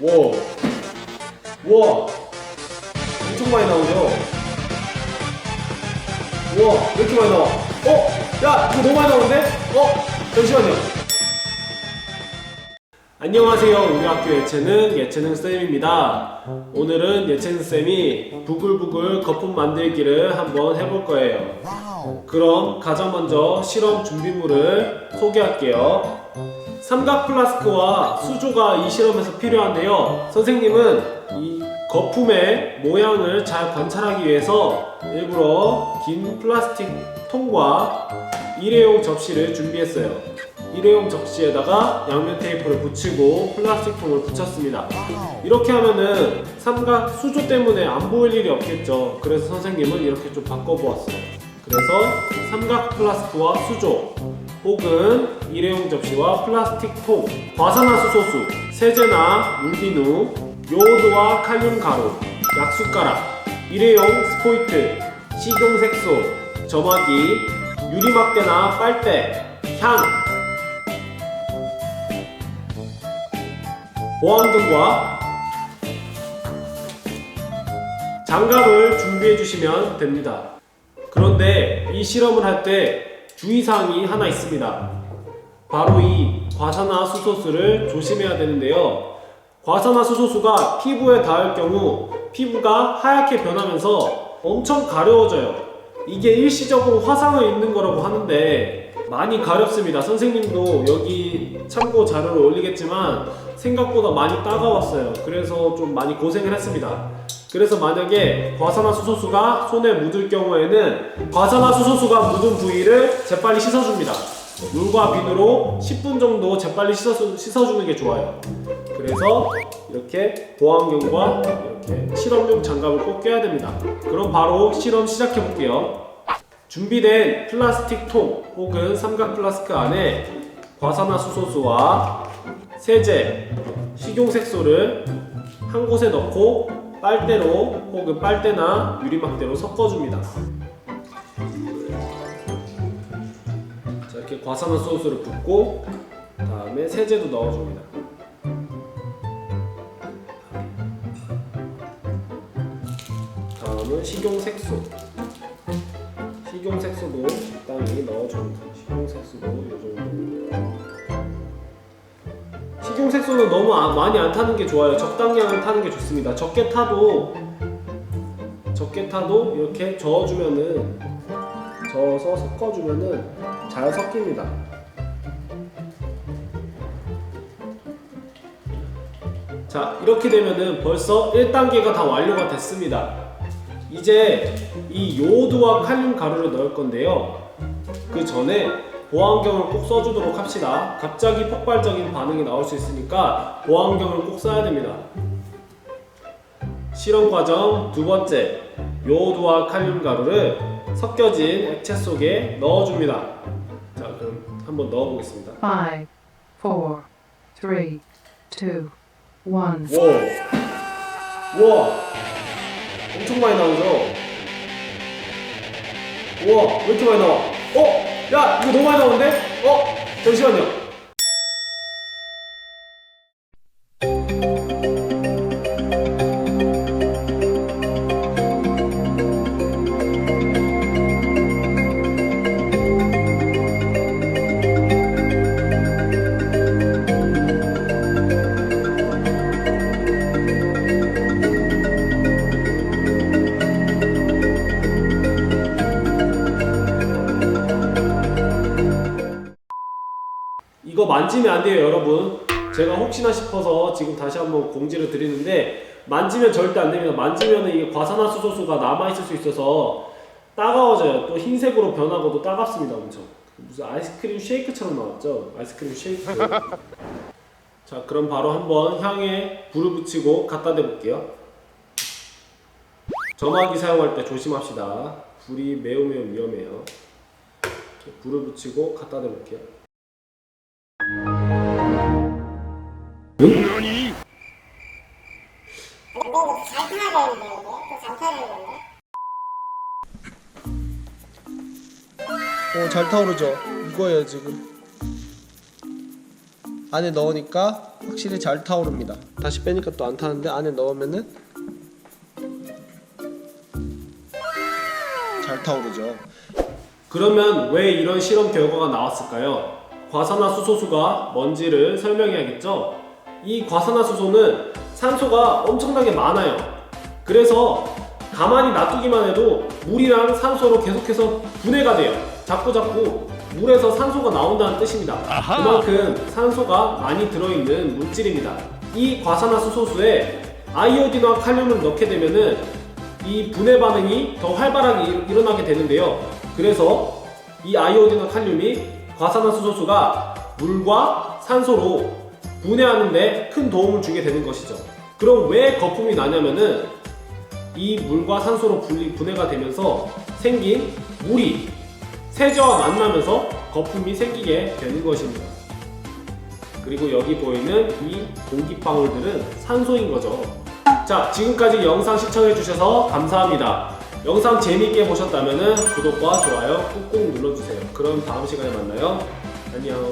와, 와, 엄청 많이 나오죠? 와, 왜 이렇게 많이 나와? 어? 야, 이거 너무 많이 나오는데? 어? 잠시만요. 안녕하세요. 우리 학교 예체능 예체능 쌤입니다. 오늘은 예체능 쌤이 부글부글 거품 만들기를 한번 해볼 거예요. 그럼 가장 먼저 실험 준비물을 소개할게요. 삼각 플라스크와 수조가 이 실험에서 필요한데요. 선생님은 이 거품의 모양을 잘 관찰하기 위해서 일부러 긴 플라스틱 통과 일회용 접시를 준비했어요. 일회용 접시에다가 양면 테이프를 붙이고 플라스틱 통을 붙였습니다. 이렇게 하면은 삼각 수조 때문에 안 보일 일이 없겠죠. 그래서 선생님은 이렇게 좀 바꿔보았어요. 그래서 삼각 플라스크와 수조 혹은 일회용 접시와 플라스틱 통, 과산화수소수, 세제나 물비누, 요오드와 칼륨 가루, 약숟가락, 일회용 스포이트, 식용색소, 점화기, 유리막대나 빨대, 향, 보안 등과 장갑을 준비해 주시면 됩니다. 그런데 이 실험을 할 때 주의사항이 하나 있습니다. 바로 이 과산화수소수를 조심해야 되는데요. 과산화수소수가 피부에 닿을 경우 피부가 하얗게 변하면서 엄청 가려워져요. 이게 일시적으로 화상을 입는 거라고 하는데 많이 가렵습니다. 선생님도 여기 참고 자료를 올리겠지만 생각보다 많이 따가웠어요. 그래서 좀 많이 고생을 했습니다. 그래서 만약에 과산화수소수가 손에 묻을 경우에는 과산화수소수가 묻은 부위를 재빨리 씻어줍니다. 물과 비누로 10분 정도 재빨리 씻어, 씻어주는 게 좋아요. 그래서 이렇게 보안경과 이렇게 실험용 장갑을 꼭 껴야 됩니다. 그럼 바로 실험 시작해 볼게요. 준비된 플라스틱 통 혹은 삼각 플라스크 안에 과산화수소수와 세제, 식용색소를 한 곳에 넣고 빨대로 혹은 빨대나 유리막대로 섞어줍니다. 자 이렇게 과산화수소수를 붓고 다음에 세제도 넣어줍니다. 다음은 식용색소. 식용색소도 적당히 넣어줍니다. 식용색소도 이 정도. 식용색소는 너무 아- 많이 안 타는 게 좋아요. 적당량을 타는 게 좋습니다. 적게 타도 적게 타도 이렇게 저어주면은 저어서 섞어주면은 잘 섞입니다. 자 이렇게 되면은 벌써 1단계가 다 완료가 됐습니다. 이제 이 요오드와 칼륨 가루를 넣을 건데요. 그 전에 보안경을 꼭 써주도록 합시다. 갑자기 폭발적인 반응이 나올 수 있으니까 보안경을 꼭 써야 됩니다. 실험 과정 두 번째, 요오드와 칼륨 가루를 섞여진 액체 속에 넣어줍니다. 자, 그럼 한번 넣어보겠습니다. Five, four, three, two, one. 와, 와, 엄청 많이 나오죠? 우와, 왜 이렇게 많이 나와? 어? 야, 이거 너무 많이 나오는데? 어? 잠시만요. 만지면 안 돼요, 여러분. 제가 혹시나 싶어서 지금 다시 한번 공지를 드리는데 만지면 절대 안 됩니다. 만지면 이게 과산화수소수가 남아 있을 수 있어서 따가워져요. 또 흰색으로 변하고도 따갑습니다, 엄청. 무슨 아이스크림 쉐이크처럼 나왔죠? 아이스크림 쉐이크. 자, 그럼 바로 한번 향에 불을 붙이고 갖다 대볼게요. 점화기 사용할 때 조심합시다. 불이 매우 매우 위험해요. 불을 붙이고 갖다 대볼게요. 어, 잘 타오르죠? 이거예요, 지금. 안에 넣으니까 확실히 잘 타오릅니다. 다시 빼니까 또 안 타는데 안에 넣으면은 잘 타오르죠. 그러면 왜 이런 실험 결과가 나왔을까요? 과산화수소수가 뭔지를 설명해야겠죠? 이 과산화수소는 산소가 엄청나게 많아요. 그래서 가만히 놔두기만 해도 물이랑 산소로 계속해서 분해가 돼요. 자꾸 자꾸 물에서 산소가 나온다는 뜻입니다. 그만큼 산소가 많이 들어있는 물질입니다. 이 과산화수소수에 아이오딘과 칼륨을 넣게 되면은 이 분해 반응이 더 활발하게 일- 일어나게 되는데요. 그래서 이 아이오딘과 칼륨이 과산화수소수가 물과 산소로 분해하는데 큰 도움을 주게 되는 것이죠. 그럼 왜 거품이 나냐면은 이 물과 산소로 분리, 분해가 되면서 생긴 물이 세제와 만나면서 거품이 생기게 되는 것입니다. 그리고 여기 보이는 이 공기방울들은 산소인 거죠. 자, 지금까지 영상 시청해주셔서 감사합니다. 영상 재밌게 보셨다면 구독과 좋아요 꾹꾹 눌러주세요. 그럼 다음 시간에 만나요. 안녕.